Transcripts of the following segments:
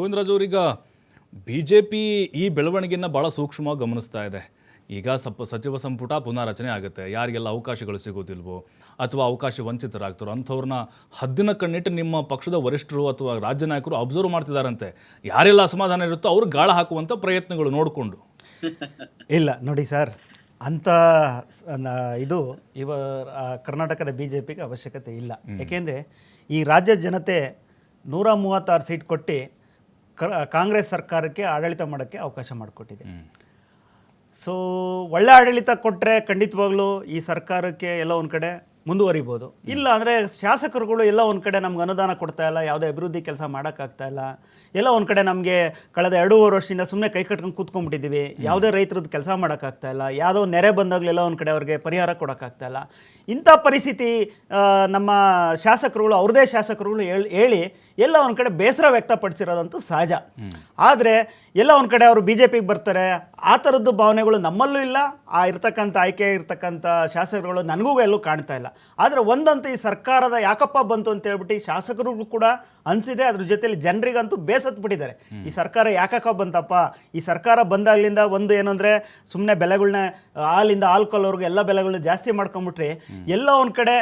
ಗೋವಿಂದರಾಜ್ ಅವರೀಗ B J P ಈ ಬೆಳವಣಿಗೆಯನ್ನು ಭಾಳ ಸೂಕ್ಷ್ಮವಾಗಿ ಗಮನಿಸ್ತಾ ಇದೆ. ಈಗ ಸಪ್ ಸಚಿವ ಸಂಪುಟ ಪುನಾರಚನೆ ಆಗುತ್ತೆ. ಯಾರಿಗೆಲ್ಲ ಅವಕಾಶಗಳು ಸಿಗೋದಿಲ್ವೋ ಅಥವಾ ಅವಕಾಶ ವಂಚಿತರಾಗ್ತಾರೋ ಅಂಥವ್ರನ್ನ ಹದ್ದಿನ ಕಣ್ಣಿಟ್ಟು ನಿಮ್ಮ ಪಕ್ಷದ ವರಿಷ್ಠರು ಅಥವಾ ರಾಜ್ಯ ನಾಯಕರು ಅಬ್ಸರ್ವ್ ಮಾಡ್ತಿದ್ದಾರಂತೆ ಯಾರೆಲ್ಲ ಅಸಮಾಧಾನ ಇರುತ್ತೋ ಅವ್ರು ಗಾಳ ಹಾಕುವಂಥ ಪ್ರಯತ್ನಗಳು ನೋಡಿಕೊಂಡು. ಇಲ್ಲ ನೋಡಿ ಸರ್ ಅಂಥ ಇದು ಇವ ಕರ್ನಾಟಕದ ಬಿ ಜೆ ಪಿಗೆ ಅವಶ್ಯಕತೆ ಇಲ್ಲ. ಯಾಕೆಂದರೆ ಈ ರಾಜ್ಯ ಜನತೆ ನೂರ ಮೂವತ್ತಾರು ಸೀಟ್ ಕೊಟ್ಟು ಕಾಂಗ್ರೆಸ್ ಸರ್ಕಾರಕ್ಕೆ ಆಡಳಿತ ಮಾಡೋಕ್ಕೆ ಅವಕಾಶ ಮಾಡಿಕೊಟ್ಟಿದೆ. ಸೊ ಒಳ್ಳೆ ಆಡಳಿತ ಕೊಟ್ಟರೆ ಖಂಡಿತವಾಗ್ಲೂ ಈ ಸರ್ಕಾರಕ್ಕೆ ಎಲ್ಲ ಒಂದು ಕಡೆ ಮುಂದುವರಿಬೋದು. ಇಲ್ಲ ಅಂದರೆ ಶಾಸಕರುಗಳು ಎಲ್ಲ ಒಂದು ಕಡೆ ನಮ್ಗೆ ಅನುದಾನ ಕೊಡ್ತಾ ಇಲ್ಲ ಯಾವುದೇ ಅಭಿವೃದ್ಧಿ ಕೆಲಸ ಮಾಡೋಕ್ಕಾಗ್ತಾ ಇಲ್ಲ. ಎಲ್ಲ ಒಂದು ಕಡೆ ನಮಗೆ ಕಳೆದ ಎರಡೂವರೆ ವರ್ಷದಿಂದ ಸುಮ್ಮನೆ ಕೈ ಕಟ್ಕೊಂಡು ಕೂತ್ಕೊಂಡ್ಬಿಟ್ಟಿದ್ದೀವಿ ಯಾವುದೇ ರೈತರದ್ದು ಕೆಲಸ ಮಾಡೋಕ್ಕಾಗ್ತಾ ಇಲ್ಲ ಯಾವುದೋ ನೆರೆ ಬಂದಾಗಲೆಲ್ಲ ಒಂದು ಕಡೆ ಅವ್ರಿಗೆ ಪರಿಹಾರ ಕೊಡೋಕ್ಕಾಗ್ತಾ ಇಲ್ಲ. ಇಂಥ ಪರಿಸ್ಥಿತಿ ನಮ್ಮ ಶಾಸಕರುಗಳು ಅವ್ರದೇ ಶಾಸಕರುಗಳು ಹೇಳಿ ಹೇಳಿ ಎಲ್ಲ ಒಂದು ಕಡೆ ಬೇಸರ ವ್ಯಕ್ತಪಡಿಸಿರೋದಂತೂ ಸಹಜ. ಆದರೆ ಎಲ್ಲ ಒಂದು ಕಡೆ ಅವರು ಬಿ ಜೆ ಪಿಗೆ ಬರ್ತಾರೆ, ಆ ಥರದ್ದು ಭಾವನೆಗಳು ನಮ್ಮಲ್ಲೂ ಇಲ್ಲ, ಆ ಇರ್ತಕ್ಕಂಥ ಆಯ್ಕೆ ಇರ್ತಕ್ಕಂಥ ಶಾಸಕರುಗಳು ನನಗೂ ಎಲ್ಲೂ ಕಾಣ್ತಾ ಇಲ್ಲ. ಆದರೆ ಒಂದಂತೂ ಈ ಸರ್ಕಾರದ ಯಾಕಪ್ಪ ಬಂತು ಅಂತ ಹೇಳ್ಬಿಟ್ಟು ಈ ಶಾಸಕರಿಗೂ ಕೂಡ ಅನಿಸಿದೆ, ಅದ್ರ ಜೊತೆಲಿ ಜನರಿಗಂತೂ ಬೇಸತ್ತು ಬಿಟ್ಟಿದ್ದಾರೆ. ಈ ಸರ್ಕಾರ ಯಾಕಪ್ಪ ಬಂತಪ್ಪ? ಈ ಸರ್ಕಾರ ಬಂದಾಗಲಿಂದ ಒಂದು ಏನಂದರೆ ಸುಮ್ಮನೆ ಬೆಲೆಗಳನ್ನ ಹಾಲಿಂದ ಆಲ್ಕೋಲ್ವರೆಗೂ ಎಲ್ಲ ಬೆಲೆಗಳನ್ನ ಜಾಸ್ತಿ ಮಾಡ್ಕೊಂಬಿಟ್ರಿ ಎಲ್ಲ ಒಂದು ಕಡೆ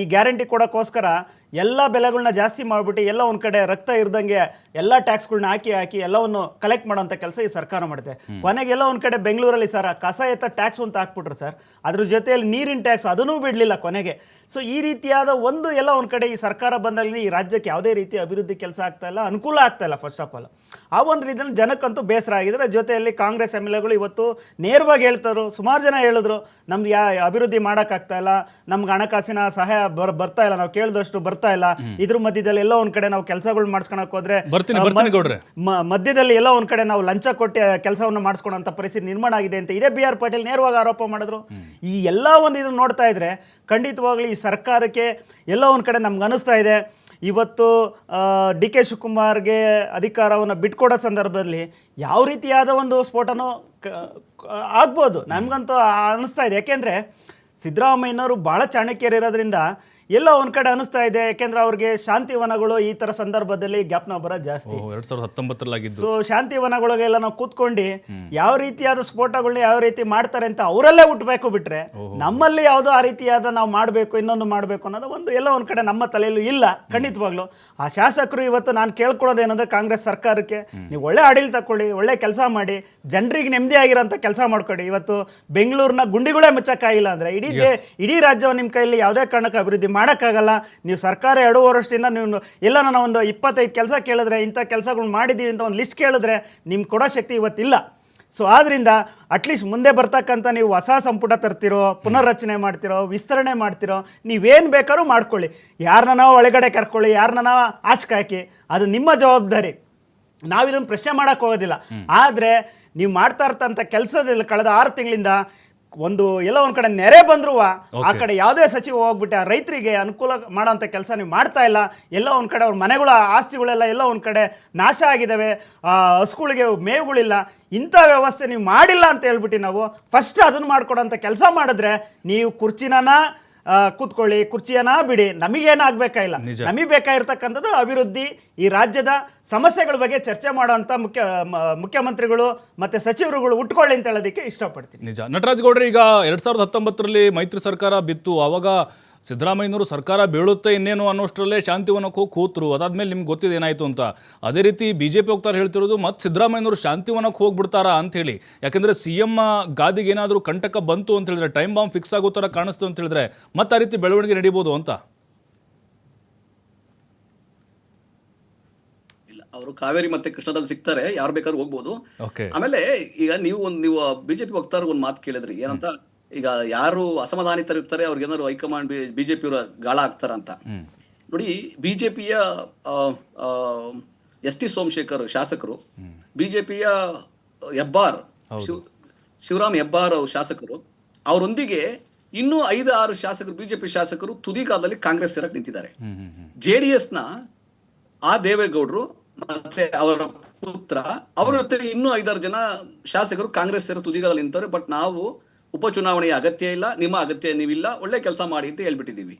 ಈ ಗ್ಯಾರಂಟಿ ಕೊಡೋಕ್ಕೋಸ್ಕರ ಎಲ್ಲ ಬೆಲೆಗಳನ್ನ ಜಾಸ್ತಿ ಮಾಡಿಬಿಟ್ಟು ಎಲ್ಲ ಒಂದು ಕಡೆ ರಕ್ತ ಇರ್ದಂಗೆ ಎಲ್ಲ ಟ್ಯಾಕ್ಸ್ಗಳನ್ನ ಹಾಕಿ ಹಾಕಿ ಎಲ್ಲವನ್ನು ಕಲೆಕ್ಟ್ ಮಾಡೋಂಥ ಕೆಲಸ ಈ ಸರ್ಕಾರ ಮಾಡಿದೆ ಕೊನೆಗೆ ಎಲ್ಲ ಒಂದು ಕಡೆ ಬೆಂಗಳೂರಲ್ಲಿ ಸರ್ ಕಸ ಎತ್ತ ಟ್ಯಾಕ್ಸ್ ಅಂತ ಹಾಕ್ಬಿಟ್ರು ಸರ್. ಅದ್ರ ಜೊತೆಯಲ್ಲಿ ನೀರಿನ ಟ್ಯಾಕ್ಸ್ ಅದನ್ನೂ ಬಿಡಲಿಲ್ಲ ಕೊನೆಗೆ. ಸೊ ಈ ರೀತಿಯಾದ ಒಂದು ಎಲ್ಲ ಒಂದು ಕಡೆ ಈ ಸರ್ಕಾರ ಬಂದಲ್ಲಿ ಈ ರಾಜ್ಯಕ್ಕೆ ಯಾವುದೇ ರೀತಿ ಅಭಿವೃದ್ಧಿ ಕೆಲಸ ಆಗ್ತಾ ಇಲ್ಲ ಅನುಕೂಲ ಆಗ್ತಾ ಇಲ್ಲ ಫಸ್ಟ್ ಆಫ್ ಆಲ್ ಆ ಒಂದು ರೀತಿಯಲ್ಲಿ ಜನಕ್ಕಂತೂ ಬೇಸರ ಆಗಿದ್ದಾರೆ. ಜೊತೆಯಲ್ಲಿ ಕಾಂಗ್ರೆಸ್ ಎಂ ಎಲ್ ಎಗಳು ಇವತ್ತು ನೇರವಾಗಿ ಹೇಳ್ತಾರೋ ಸುಮಾರು ಜನ ಹೇಳಿದ್ರು ನಮ್ಗೆ ಯಾ ಅಭಿವೃದ್ಧಿ ಮಾಡೋಕ್ಕಾಗ್ತಾ ಇಲ್ಲ ನಮ್ಗೆ ಹಣಕಾಸಿನ ಸಹಾಯ ಬರ್ ಬರ್ತಾ ಇಲ್ಲ ನಾವು ಕೇಳಿದಷ್ಟು ಬರ್ತಾ ಇಲ್ಲ. ಇದ್ರ ಮಧ್ಯದಲ್ಲಿ ಎಲ್ಲ ಒಂದು ಕಡೆ ನಾವು ಕೆಲಸಗಳು ಮಾಡ್ಸ್ಕೊಳಕ್ ಹೋದ್ರೆ ಮಧ್ಯದಲ್ಲಿ ಎಲ್ಲ ಒಂದು ಕಡೆ ನಾವು ಲಂಚ ಕೊಟ್ಟು ಕೆಲಸವನ್ನು ಮಾಡಿಸ್ಕೊಳಂತ ಪರಿಸ್ಥಿತಿ ನಿರ್ಮಾಣ ಆಗಿದೆ ಅಂತ ಇದೇ ಬಿ ಆರ್ ಪಾಟೀಲ್ ನೇರವಾಗಿ ಆರೋಪ ಮಾಡಿದ್ರು. ಈ ಎಲ್ಲ ಒಂದು ಇದನ್ನು ನೋಡ್ತಾ ಇದ್ರೆ ಖಂಡಿತವಾಗ್ಲೂ ಈ ಸರ್ಕಾರಕ್ಕೆ ಎಲ್ಲ ಒಂದು ಕಡೆ ನಮ್ಗೆ ಅನಿಸ್ತಾ ಇದೆ ಇವತ್ತು ಡಿ ಕೆ ಶಿವಕುಮಾರ್ಗೆ ಅಧಿಕಾರವನ್ನು ಬಿಟ್ಕೊಡೋ ಸಂದರ್ಭದಲ್ಲಿ ಯಾವ ರೀತಿಯಾದ ಒಂದು ಸ್ಫೋಟನೂ ಆಗ್ಬೋದು. ನಮಗಂತೂ ಅನ್ನಿಸ್ತಾ ಇದೆ. ಯಾಕೆಂದರೆ ಸಿದ್ದರಾಮಯ್ಯನವರು ಭಾಳ ಚಾಣಕ್ಯರಿರೋದ್ರಿಂದ ಎಲ್ಲ ಒಂದು ಕಡೆ ಅನಿಸ್ತಾ ಇದೆ ಯಾಕೆಂದ್ರೆ ಅವ್ರಿಗೆ ಶಾಂತಿವನಗಳು ಈ ತರ ಸಂದರ್ಭದಲ್ಲಿ ಜ್ಞಾಪನ ಬರೋ ಜಾಸ್ತಿ. ಸೊ ಎರಡ್ ಸಾವಿರದ ಹತ್ತೊಂಬತ್ತರಲ್ಲಾಗಿದ್ದು. ಸೊ ಶಾಂತಿವನಗಳಿಗೆಲ್ಲ ನಾವು ಕೂತ್ಕೊಂಡು ಯಾವ ರೀತಿಯಾದ ಸ್ಫೋಟಗಳನ್ನ ಯಾವ ರೀತಿ ಮಾಡ್ತಾರೆ ಅಂತ ಅವರಲ್ಲೇ ಹುಟ್ಟಬೇಕು ಬಿಟ್ರೆ ನಮ್ಮಲ್ಲಿ ಯಾವುದೋ ಆ ರೀತಿಯಾದ ನಾವು ಮಾಡಬೇಕು ಇನ್ನೊಂದು ಮಾಡಬೇಕು ಅನ್ನೋದು ಒಂದು ಎಲ್ಲ ಒಂದು ಕಡೆ ನಮ್ಮ ತಲೆಯಲ್ಲೂ ಇಲ್ಲ ಖಂಡಿತವಾಗ್ಲು. ಆ ಶಾಸಕರು ಇವತ್ತು ನಾನು ಕೇಳ್ಕೊಳ್ಳೋದು ಏನಂದ್ರೆ ಕಾಂಗ್ರೆಸ್ ಸರ್ಕಾರಕ್ಕೆ ನೀವು ಒಳ್ಳೆ ಆಡಳಿತ ಕೊಡಿ ಒಳ್ಳೆ ಕೆಲಸ ಮಾಡಿ ಜನರಿಗೆ ನೆಮ್ಮದಿ ಆಗಿರೋಂಥ ಕೆಲಸ ಮಾಡ್ಕೊಡಿ. ಇವತ್ತು ಬೆಂಗಳೂರಿನ ಗುಂಡಿಗಳೇ ಮುಚ್ಚಕ್ಕಾಗಿಲ್ಲ ಅಂದ್ರೆ ಇಡೀ ಇಡೀ ರಾಜ್ಯವನ್ನು ನಿಮ್ಮ ಕೈಯಲ್ಲಿ ಯಾವುದೇ ಕಾರಣಕ್ಕೆ ಅಭಿವೃದ್ಧಿ ಮಾಡೋಕ್ಕಾಗಲ್ಲ. ನೀವು ಸರ್ಕಾರ ಎರಡೂವರೆ ವರ್ಷದಿಂದ ನೀವು ಎಲ್ಲ ನಾನು ಒಂದು ಇಪ್ಪತ್ತೈದು ಕೆಲಸ ಕೇಳಿದ್ರೆ ಇಂಥ ಕೆಲಸಗಳು ಮಾಡಿದ್ದೀವಿ ಅಂತ ಒಂದು ಲಿಸ್ಟ್ ಕೇಳಿದ್ರೆ ನಿಮ್ಗೆ ಕೊಡೋ ಶಕ್ತಿ ಇವತ್ತಿಲ್ಲ. ಸೊ ಆದ್ದರಿಂದ ಅಟ್ಲೀಸ್ಟ್ ಮುಂದೆ ಬರ್ತಕ್ಕಂಥ ನೀವು ಹೊಸ ಸಂಪುಟ ತರ್ತಿರೋ ಪುನರ್ರಚನೆ ಮಾಡ್ತಿರೋ ವಿಸ್ತರಣೆ ಮಾಡ್ತಿರೋ ನೀವೇನು ಬೇಕಾದ್ರೂ ಮಾಡ್ಕೊಳ್ಳಿ. ಯಾರನ್ನ ನಾವು ಒಳಗಡೆ ಕರ್ಕೊಳ್ಳಿ ಯಾರನ್ನ ನಾವು ಆಚೆ ಹಾಕಿ ಅದು ನಿಮ್ಮ ಜವಾಬ್ದಾರಿ. ನಾವಿದನ್ನು ಪ್ರಶ್ನೆ ಮಾಡಕ್ ಹೋಗೋದಿಲ್ಲ. ಆದರೆ ನೀವು ಮಾಡ್ತಾ ಇರ್ತಂಥ ಕೆಲಸದಲ್ಲಿ ಕಳೆದ ಆರು ತಿಂಗಳಿಂದ ಒಂದು ಎಲ್ಲ ಒಂದ್ ಕಡೆ ನೆರೆ ಬಂದ್ರು ಆ ಕಡೆ ಯಾವುದೇ ಸಚಿವ ಹೋಗ್ಬಿಟ್ಟು ಆ ರೈತರಿಗೆ ಅನುಕೂಲ ಮಾಡೋಂಥ ಕೆಲಸ ನೀವು ಮಾಡ್ತಾ ಇಲ್ಲ ಎಲ್ಲ ಒಂದ್ ಕಡೆ ಅವ್ರ ಮನೆಗಳ ಆಸ್ತಿಗಳೆಲ್ಲ ಎಲ್ಲ ಒಂದ್ ಕಡೆ ನಾಶ ಆಗಿದ್ದಾವೆ ಆ ಹಸುಗಳಿಗೆ ಮೇವುಗಳಿಲ್ಲ ಇಂಥ ವ್ಯವಸ್ಥೆ ನೀವು ಮಾಡಿಲ್ಲ ಅಂತ ಹೇಳ್ಬಿಟ್ಟು ನಾವು ಫಸ್ಟ್ ಅದನ್ನು ಮಾಡ್ಕೊಡೋಂಥ ಕೆಲಸ ಮಾಡಿದ್ರೆ ನೀವು ಕುರ್ಚಿನ ಕೂತ್ಕೊಳ್ಳಿ ಕುರ್ಚಿಯನ್ನ ಬಿಡಿ. ನಮಗೇನಾಗಬೇಕಾಗಿಲ್ಲ. ನಮಗೆ ಬೇಕಾಗಿರ್ತಕ್ಕಂಥದ್ದು ಅಭಿವೃದ್ಧಿ ಈ ರಾಜ್ಯದ ಸಮಸ್ಯೆಗಳ ಬಗ್ಗೆ ಚರ್ಚೆ ಮಾಡುವಂಥ ಮುಖ್ಯ ಮುಖ್ಯಮಂತ್ರಿಗಳು ಮತ್ತು ಸಚಿವರುಗಳು ಉಟ್ಕೊಳ್ಳಿ ಅಂತ ಹೇಳೋದಕ್ಕೆ ಇಷ್ಟಪಡ್ತೀನಿ. ನಿಜ. ನಟರಾಜ್ ಗೌಡ್ರೆ ಈಗ ಎರಡು ಸಾವಿರದ ಹತ್ತೊಂಬತ್ತರಲ್ಲಿ ಮೈತ್ರಿ ಸರ್ಕಾರ ಬಿತ್ತು. ಅವಾಗ ಸಿದ್ದರಾಮಯ್ಯನವರು ಸರ್ಕಾರ ಬೀಳುತ್ತೆ ಇನ್ನೇನು ಅನ್ನೋಷ್ಟರಲ್ಲೇ ಶಾಂತಿವನಕ್ಕೆ ಹೋಗಿ ಕೂತರು. ಅದಾದ್ಮೇಲೆ ನಿಮ್ಗೆ ಗೊತ್ತಿದೆ ಏನಾಯ್ತು ಅಂತ. ಅದೇ ರೀತಿ ಬಿ ಜೆ ಪಿ ಹೋಗ್ತಾರೆ ಹೇಳ್ತಿರೋದು ಮತ್ತೆ ಸಿದ್ದರಾಮಯ್ಯನವರು ಶಾಂತಿವನಕ್ಕೆ ಹೋಗ್ಬಿಡ್ತಾರಾ ಅಂತ ಹೇಳಿ. ಯಾಕಂದ್ರೆ ಸಿ ಎಂ ಗಾದಿಗೆ ಏನಾದರೂ ಕಂಟಕ ಬಂತು ಅಂತ ಹೇಳಿದ್ರೆ ಟೈಮ್ ಬಾಂಬ್ ಫಿಕ್ಸ್ ಆಗೋ ಥರ ಕಾಣಿಸ್ತು ಅಂತ ಹೇಳಿದ್ರೆ ಮತ್ತೆ ಆ ರೀತಿ ಬೆಳವಣಿಗೆ ನಡೀಬೋದು ಅಂತ? ಇಲ್ಲ ಅವರು ಕಾವೇರಿ ಮತ್ತೆ ಕೃಷ್ಣದಲ್ಲಿ ಸಿಗ್ತಾರೆ ಯಾರು ಬೇಕಾದ್ರೂ ಹೋಗ್ಬೋದು. ಆಮೇಲೆ ಈಗ ನೀವು ಒಂದು ನೀವು ಬಿಜೆಪಿ ವಕ್ತಾರ ಒಂದು ಮಾತು ಕೇಳಿದ್ರಿ. ಏನಂತ? ಈಗ ಯಾರು ಅಸಮಾಧಾನಿತರಿರ್ತಾರೆ ಅವ್ರಿಗೆ ಏನಾದ್ರು ಹೈಕಮಾಂಡ್ ಬಿಜೆಪಿ ಅವರ ಗಾಳ ಅಂತ ನೋಡಿ ಬಿಜೆಪಿಯ ಎಸ್ ಟಿ ಸೋಮಶೇಖರ್ ಶಾಸಕರು ಬಿಜೆಪಿಯ ಹೆಬ್ಬಾರ್ ಶಿವ್- ಶಿವರಾಮ್ ಹೆಬ್ಬಾರ್ ಅವ್ರ ಶಾಸಕರು ಅವರೊಂದಿಗೆ ಇನ್ನೂ ಐದು ಆರು ಶಾಸಕರು ಬಿಜೆಪಿ ಶಾಸಕರು ತುದಿಗಾಲದಲ್ಲಿ ಕಾಂಗ್ರೆಸ್ ಸೇರಕ್ಕೆ ನಿಂತಿದ್ದಾರೆ. ಜೆ ಡಿ ಎಸ್ನ ಆ ದೇವೇಗೌಡರು ಮತ್ತೆ ಅವರ ಪುತ್ರ ಅವರ ಜೊತೆ ಇನ್ನೂ ಐದಾರು ಜನ ಶಾಸಕರು ಕಾಂಗ್ರೆಸ್ ಸೇರೋ ತುದಿಗಾಲಲ್ಲಿ ನಿಂತವ್ರೆ ಬಟ್ ನಾವು ಉಪಚುನಾವಣೆಯ ಅಗತ್ಯ ಇಲ್ಲ ನಿಮ್ಮ ಅಗತ್ಯ ನೀವಿಲ್ಲ ಒಳ್ಳೆ ಕೆಲಸ ಮಾಡಿ ಅಂತ ಹೇಳ್ಬಿಟ್ಟಿದೀವಿ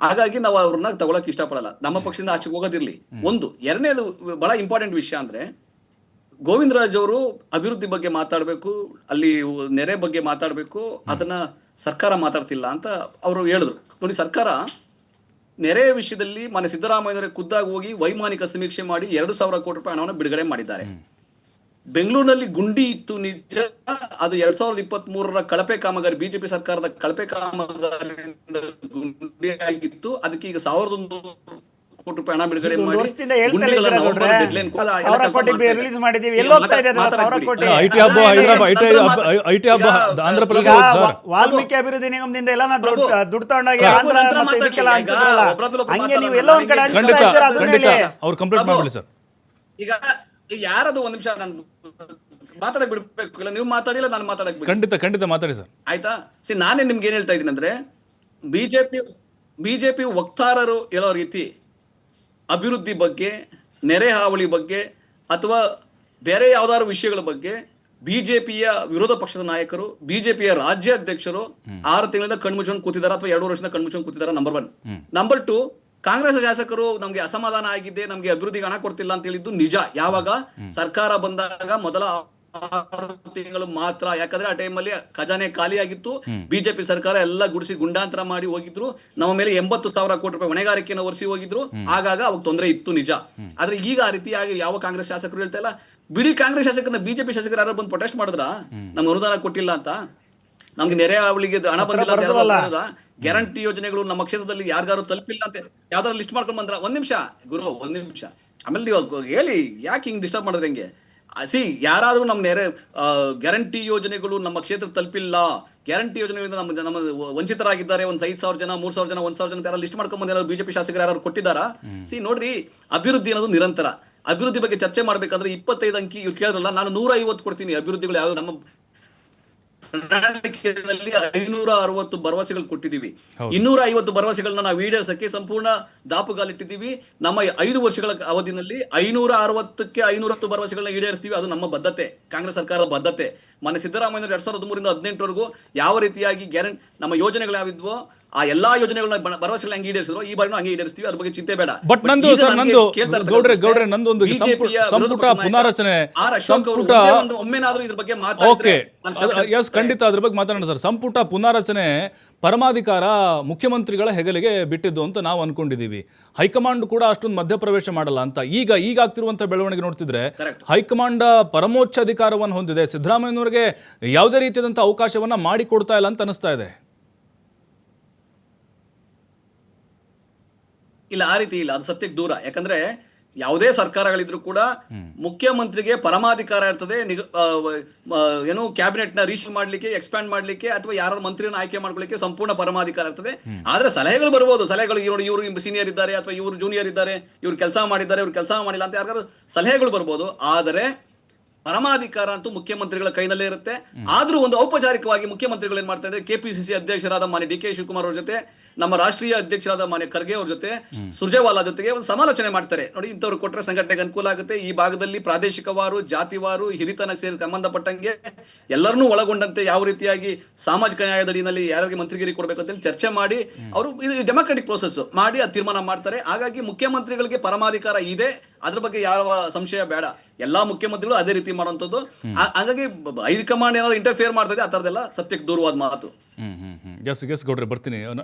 ಹಾಗಾಗಿ ನಾವು ಅವ್ರನ್ನ ತಗೊಳಕ್ ಇಷ್ಟಪಡಲ್ಲ. ನಮ್ಮ ಪಕ್ಷದಿಂದ ಆಚೆಗೆ ಹೋಗೋದಿರ್ಲಿ. ಒಂದು ಎರಡನೇದು ಬಹಳ ಇಂಪಾರ್ಟೆಂಟ್ ವಿಷಯ ಅಂದ್ರೆ ಗೋವಿಂದರಾಜ್ ಅವರು ಅಭಿವೃದ್ಧಿ ಬಗ್ಗೆ ಮಾತಾಡಬೇಕು ಅಲ್ಲಿ ನೆರೆ ಬಗ್ಗೆ ಮಾತಾಡಬೇಕು ಅದನ್ನ ಸರ್ಕಾರ ಮಾತಾಡ್ತಿಲ್ಲ ಅಂತ ಅವರು ಹೇಳಿದ್ರು. ನೋಡಿ ಸರ್ಕಾರ ನೆರೆ ವಿಷಯದಲ್ಲಿ ಮನೆ ಸಿದ್ದರಾಮಯ್ಯನವರೇ ಖುದ್ದಾಗಿ ಹೋಗಿ ವೈಮಾನಿಕ ಸಮೀಕ್ಷೆ ಮಾಡಿ ಎರಡು ಸಾವಿರ ಕೋಟಿ ರೂಪಾಯಿ ಹಣವನ್ನು ಬಿಡುಗಡೆ ಮಾಡಿದ್ದಾರೆ. ಬೆಂಗಳೂರಿನಲ್ಲಿ ಗುಂಡಿ ಇತ್ತು ನಿಜ. ಅದು ಎರಡ್ ಸಾವಿರದ ಇಪ್ಪತ್ತ್ ಮೂರರ ಕಳಪೆ ಕಾಮಗಾರಿ ಬಿಜೆಪಿ ಸರ್ಕಾರದ ಕಳಪೆ ಕಾಮಗಾರಿಯಿಂದ ಗುಂಡಿ ಆಗಿತ್ತು. ಅದಕ್ಕೆ ಈಗ ಸಾವಿರದ ಒಂದು ಕೋಟಿ ರೂಪಾಯಿ ಹಣ ಬಿಡುಗಡೆ ವಾಲ್ಮೀಕಿ ಅಭಿವೃದ್ಧಿ ನಿಗಮದಿಂದ ಎಲ್ಲ ದುಡ್ಡು ತಗೊಂಡಾಗ ಆಂಧ್ರ ಮತ್ತೆ ಇದಕ್ಕೆಲ್ಲ ಹಂಗೆ ನೀವು. ಎಲ್ಲೋ ಒಂದ್ ಕಡೆ. ಅವ್ರು ಕಂಪ್ಲೀಟ್ ಮಾಡ್ಬಿಡಿ ಸರ್. ಈಗ ಯಾರದು ಒಂದ್ ನಿಮಿಷ ನಾನು ಮಾತಾಡಕ್ ಬಿಡ್ಬೇಕು. ಇಲ್ಲ ನೀವು ಮಾತಾಡಿಲ್ಲ ನಾನು ಮಾತಾಡಕ್ ಬಿಡಿ ಖಂಡಿತ ಖಂಡಿತ ಮಾತಾಡಿ ಸರ್. ಆಯ್ತಾ? ಸಿ ನಾನೇ ನಿಮ್ಗೆ ಏನ್ ಹೇಳ್ತಾ ಇದ್ದೀನಿ ಅಂದ್ರೆ ಬಿಜೆಪಿ ಬಿಜೆಪಿ ವಕ್ತಾರರು ಹೇಳೋ ರೀತಿ ಅಭಿವೃದ್ಧಿ ಬಗ್ಗೆ ನೆರೆ ಹಾವಳಿ ಬಗ್ಗೆ ಅಥವಾ ಬೇರೆ ಯಾವ್ದಾದ್ರು ವಿಷಯಗಳ ಬಗ್ಗೆ ಬಿಜೆಪಿಯ ವಿರೋಧ ಪಕ್ಷದ ನಾಯಕರು ಬಿಜೆಪಿಯ ರಾಜ್ಯಾಧ್ಯಕ್ಷರು ಆರು ತಿಂಗಳಿಂದ ಕಣ್ಮುಚ್ಕೊಂಡು ಕೂತಿದ್ದಾರೆ ಅಥವಾ ಎರಡು ವರ್ಷದಿಂದ ಕಣ್ಮುಚ್ಕೊಂಡು ಕೂತಿದ್ದಾರೆ number one number two Congress ಶಾಸಕರು ನಮ್ಗೆ ಅಸಮಾಧಾನ ಆಗಿದೆ ನಮ್ಗೆ ಅಭಿವೃದ್ಧಿ ಹಣ ಕೊಡ್ತಿಲ್ಲ ಅಂತ ಹೇಳಿದ್ದು ನಿಜ. ಯಾವಾಗ ಸರ್ಕಾರ ಬಂದಾಗ ಮೊದಲ ತಿಂಗಳು ಮಾತ್ರ ಯಾಕಂದ್ರೆ ಆ ಟೈಮಲ್ಲಿ ಖಜಾನೆ ಖಾಲಿಯಾಗಿತ್ತು ಬಿಜೆಪಿ ಸರ್ಕಾರ ಎಲ್ಲ ಗುಡಿಸಿ ಗುಂಡಾಂತರ ಮಾಡಿ ಹೋಗಿದ್ರು. ನಮ್ಮ ಮೇಲೆ ಎಂಬತ್ತು ಸಾವಿರ ಕೋಟಿ ರೂಪಾಯಿ ಹೊಣೆಗಾರಿಕೆಯನ್ನು ಒರೆಸಿ ಹೋಗಿದ್ರು. ಆಗಾಗ ಅವಾಗ ತೊಂದರೆ ಇತ್ತು ನಿಜ. ಆದ್ರೆ ಈಗ ಆ ರೀತಿಯಾಗಿ ಯಾವ ಕಾಂಗ್ರೆಸ್ ಶಾಸಕರು ಹೇಳ್ತಾ ಇಲ್ಲ. ಬಿಡಿ ಕಾಂಗ್ರೆಸ್ ಶಾಸಕರನ್ನ ಬಿಜೆಪಿ ಶಾಸಕರು ಯಾರು ಬಂದು ಪ್ರೊಟೆಸ್ಟ್ ಮಾಡಿದ್ರ? ನಮ್ಗೆ ಅನುದಾನ ಕೊಟ್ಟಿಲ್ಲ ಅಂತ. ನಮ್ಗೆ ನೆರೆ ಅವಳಿಗೆ ಹಣ ಬಂದಿಲ್ಲ ಗ್ಯಾರಂಟಿ ಯೋಜನೆಗಳು ನಮ್ಮ ಕ್ಷೇತ್ರದಲ್ಲಿ ಯಾರಿಗಾರು ತಲುಪಿಲ್ಲ ಅಂತ ಯಾವ್ದಾರು ಲಿಸ್ಟ್ ಮಾಡ್ಕೊಂಡ್ ಬಂದ್ರ? ಒಂದ್ ನಿಮಿಷ. ಗುರು ಒಂದ್ ನಿಮಿಷ. ಆಮೇಲೆ ನೀವು ಹೇಳಿ ಯಾಕೆ ಹಿಂಗ್ ಡಿಸ್ಟರ್ಬ್ ಮಾಡಿದ್ರೆ ಹೆಂಗೆ? ಸಿ ಯಾರಾದ್ರೂ ನಮ್ಮ ನೆರೆ ಗ್ಯಾರಂಟಿ ಯೋಜನೆಗಳು ನಮ್ಮ ಕ್ಷೇತ್ರ ತಲುಪಿಲ್ಲ. ಗ್ಯಾರಂಟಿ ಯೋಜನೆಗಳಿಂದ ನಮ್ಮ ನಮ್ಮ ವಂಚಿತರಾಗಿದ್ದಾರೆ. ಒಂದ್ ಐದ್ ಸಾವಿರ ಜನ ಮೂರ್ ಸಾವಿರ ಜನ ಒಂದ್ ಸಾವಿರ ಜನ ಯಾರು ಲಿಸ್ಟ್ ಮಾಡ್ಕೊಂಡ್ ಬಂದ ಬಿಜೆಪಿ ಶಾಸಕರು ಯಾರು ಕೊಟ್ಟಿದ್ದಾರಾ? ಸಿ ನೋಡ್ರಿ ಅಭಿವೃದ್ಧಿ ಅನ್ನೋದು ನಿರಂತರ. ಅಭಿವೃದ್ಧಿ ಬಗ್ಗೆ ಚರ್ಚೆ ಮಾಡ್ಬೇಕಂದ್ರೆ ಇಪ್ಪತ್ತೈದು ಅಂಕಿ ಇವ್ರು ಕೇಳಿದ್ರಲ್ಲ ನಾನು ನೂರ ಐವತ್ತು ಕೊಡ್ತೀನಿ ಅಭಿವೃದ್ಧಿಗಳು ಯಾವ್ದು ನಮ್ಮ ಪ್ರಣಾಳಿಕೆಯಲ್ಲಿ ಐನೂರ ಅರವತ್ತು ಭರವಸೆಗಳು ಕೊಟ್ಟಿದ್ದೀವಿ. ಇನ್ನೂರ ಐವತ್ತು ಭರವಸೆಗಳನ್ನ ನಾವು ಈಡೇರಿಸಕ್ಕೆ ಸಂಪೂರ್ಣ ದಾಪುಗಾಲಿಟ್ಟಿದ್ದೀವಿ. ನಮ್ಮ ಐದು ವರ್ಷಗಳ ಅವಧಿನಲ್ಲಿ ಐನೂರ ಅರವತ್ತಕ್ಕೆ ಐನೂರ ಹತ್ತು ಭರವಸೆಗಳನ್ನ ಈಡೇರಿಸ್ತೀವಿ. ಅದು ನಮ್ಮ ಬದ್ಧತೆ. ಕಾಂಗ್ರೆಸ್ ಸರ್ಕಾರದ ಬದ್ಧತೆ. ಮೊನ್ನೆ ಸಿದ್ದರಾಮಯ್ಯ ಎರಡ್ ಸಾವಿರದ ಹದಿಮೂರಿಂದ ಹದಿನೆಂಟರವರೆಗೂ ಯಾವ ರೀತಿಯಾಗಿ ಗ್ಯಾರಂಟಿ ನಮ್ಮ ಯೋಜನೆಗಳು ಯಾವಿದ್ವೋ ಆ ಎಲ್ಲಾ ಯೋಜನೆಗಳನ್ನ ಭರವಸೆ ಭರವಸೆಗಳನ್ನ ಹಂಗೆ ಈಡೇರಿಸಿದ್ರು. ಈ ಬಾರಿನೂ ಹಂಗೆ ಈಡೇರಿಸ್ತೀವಿ. ಅದ್ರ ಬಗ್ಗೆ ಚಿಂತೆ ಬೇಡ. ಬಟ್ ನಂದು ಸರ್ ನಂದು ಗೌಡ್ರೆ ಗೌಡ್ರೆ ನಂದು ಒಂದು ಸಂಪುಟ ಪುನಾರಚನೆ ಸಂಪುಟ ಒಮ್ಮೆನಾದ್ರೂ ಇದ್ರ ಬಗ್ಗೆ ಮಾತಾಡಿದ್ರೆ ಎಸ್ ಖಂಡಿತ ಅದ್ರ ಬಗ್ಗೆ ಮಾತಾಡೋಣ ಸರ್. ಸಂಪುಟ ಪುನಾರಚನೆ ಪರಮಾಧಿಕಾರ ಮುಖ್ಯಮಂತ್ರಿಗಳ ಹೆಗಲಿಗೆ ಬಿಟ್ಟಿದ್ದು ಅಂತ ನಾವು ಅನ್ಕೊಂಡಿದೀವಿ ಹೈಕಮಾಂಡ್ ಕೂಡ ಅಷ್ಟೊಂದು ಮಧ್ಯಪ್ರವೇಶ ಮಾಡಲ್ಲ ಅಂತ. ಈಗ ಈಗ ಆಗ್ತಿರುವಂತ ಬೆಳವಣಿಗೆ ನೋಡ್ತಿದ್ರೆ. ಹೈಕಮಾಂಡ್ ಪರಮೋಚ್ಚ ಅಧಿಕಾರವನ್ನು ಹೊಂದಿದೆ. ಸಿದ್ದರಾಮಯ್ಯನವರಿಗೆ ಯಾವುದೇ ರೀತಿಯಾದಂಥ ಅವಕಾಶವನ್ನ ಮಾಡಿಕೊಡ್ತಾ ಇಲ್ಲ ಅಂತ ಅನಿಸ್ತಾ ಇದೆ. ಇಲ್ಲ ಆ ರೀತಿ ಇಲ್ಲ. ಅದು ಸತ್ಯಕ್ಕೆ ದೂರ. ಯಾಕಂದ್ರೆ ಯಾವುದೇ ಸರ್ಕಾರಗಳಿದ್ರು ಕೂಡ ಮುಖ್ಯಮಂತ್ರಿಗೆ ಪರಮಾಧಿಕಾರ ಇರ್ತದೆ ನಿಗ ಏನು ಕ್ಯಾಬಿನೆಟ್ನ ರೀಶ್ ಮಾಡ್ಲಿಕ್ಕೆ ಎಕ್ಸ್ಪ್ಯಾಂಡ್ ಮಾಡ್ಲಿಕ್ಕೆ ಅಥವಾ ಯಾರು ಮಂತ್ರಿಯನ್ನು ಆಯ್ಕೆ ಮಾಡ್ಕೊಳ್ಳಿಕ್ಕೆ ಸಂಪೂರ್ಣ ಪರಮಾಧಿಕಾರ ಇರ್ತದೆ. ಆದ್ರೆ ಸಲಹೆಗಳು ಬರ್ಬೋದು. ಸಲಹೆಗಳು ಇವರು ಇವರು ಸೀನಿಯರ್ ಇದ್ದಾರೆ ಅಥವಾ ಇವರು ಜೂನಿಯರ್ ಇದ್ದಾರೆ ಇವರು ಕೆಲಸ ಮಾಡಿದ್ದಾರೆ ಇವರು ಕೆಲಸ ಮಾಡಿಲ್ಲ ಅಂತ ಯಾರು ಸಲಹೆಗಳು ಬರ್ಬೋದು. ಆದರೆ ಪರಮಾಧಿಕಾರ ಅಂತೂ ಮುಖ್ಯಮಂತ್ರಿಗಳ ಕೈನಲ್ಲೇ ಇರುತ್ತೆ. ಆದ್ರೂ ಒಂದು ಔಪಚಾರಿಕವಾಗಿ ಮುಖ್ಯಮಂತ್ರಿಗಳು ಏನ್ ಮಾಡ್ತಾ ಇದ್ರೆ ಕೆಪಿಸಿಸಿ ಅಧ್ಯಕ್ಷರಾದ ಮಾನ್ಯ ಡಿ ಕೆ ಶಿವಕುಮಾರ್ ಅವ್ರ ಜೊತೆ, ನಮ್ಮ ರಾಷ್ಟ್ರೀಯ ಅಧ್ಯಕ್ಷರಾದ ಮಾನ್ಯ ಖರ್ಗೆ ಅವ್ರ ಜೊತೆ, ಸುರ್ಜೇವಾಲಾ ಜೊತೆಗೆ ಒಂದು ಸಮಾಲೋಚನೆ ಮಾಡ್ತಾರೆ. ನೋಡಿ, ಇಂಥವ್ರು ಕೊಟ್ಟರೆ ಸಂಘಟನೆಗೆ ಅನುಕೂಲ ಆಗುತ್ತೆ. ಈ ಭಾಗದಲ್ಲಿ ಪ್ರಾದೇಶಿಕವಾರು ಜಾತಿವಾರು ಹಿರಿತನಕ್ಕೆ ಸೇರಿ ಸಂಬಂಧಪಟ್ಟಂಗೆ ಎಲ್ಲರನ್ನೂ ಒಳಗೊಂಡಂತೆ ಯಾವ ರೀತಿಯಾಗಿ ಸಾಮಾಜಿಕ ನ್ಯಾಯದಡಿನಲ್ಲಿ ಯಾರಿಗೆ ಮಂತ್ರಿಗಿರಿ ಕೊಡಬೇಕು ಅಂತ ಚರ್ಚೆ ಮಾಡಿ, ಅವರು ಇದು ಡೆಮೊಕ್ರೆಟಿಕ್ ಪ್ರೋಸೆಸ್ ಮಾಡಿ ಆ ತೀರ್ಮಾನ ಮಾಡ್ತಾರೆ. ಹಾಗಾಗಿ ಮುಖ್ಯಮಂತ್ರಿಗಳಿಗೆ ಪರಮಾಧಿಕಾರ ಇದೆ. ಅದ್ರ ಬಗ್ಗೆ ಯಾವ ಸಂಶಯ ಬೇಡ. ಎಲ್ಲಾ ಮುಖ್ಯಮಂತ್ರಿಗಳು ಅದೇ ರೀತಿ ಮಾಡುವಂಥದ್ದು. ಹಾಗಾಗಿ ಹೈಕಮಾಂಡ್ ಏನಾದ್ರು ಇಂಟರ್ಫಿಯರ್ ಮಾಡ್ತದೆ, ಆ ಥರದ್ದೆಲ್ಲ ಸತ್ಯಕ್ಕೆ ದೂರವಾದ ಮಾತು. ಹ್ಮ್ ಹ್ಮ್ ಹ್ಮ್. ಎಸ್ ಎಸ್ ಗೌಡ್ರೆ, ಬರ್ತೀನಿ.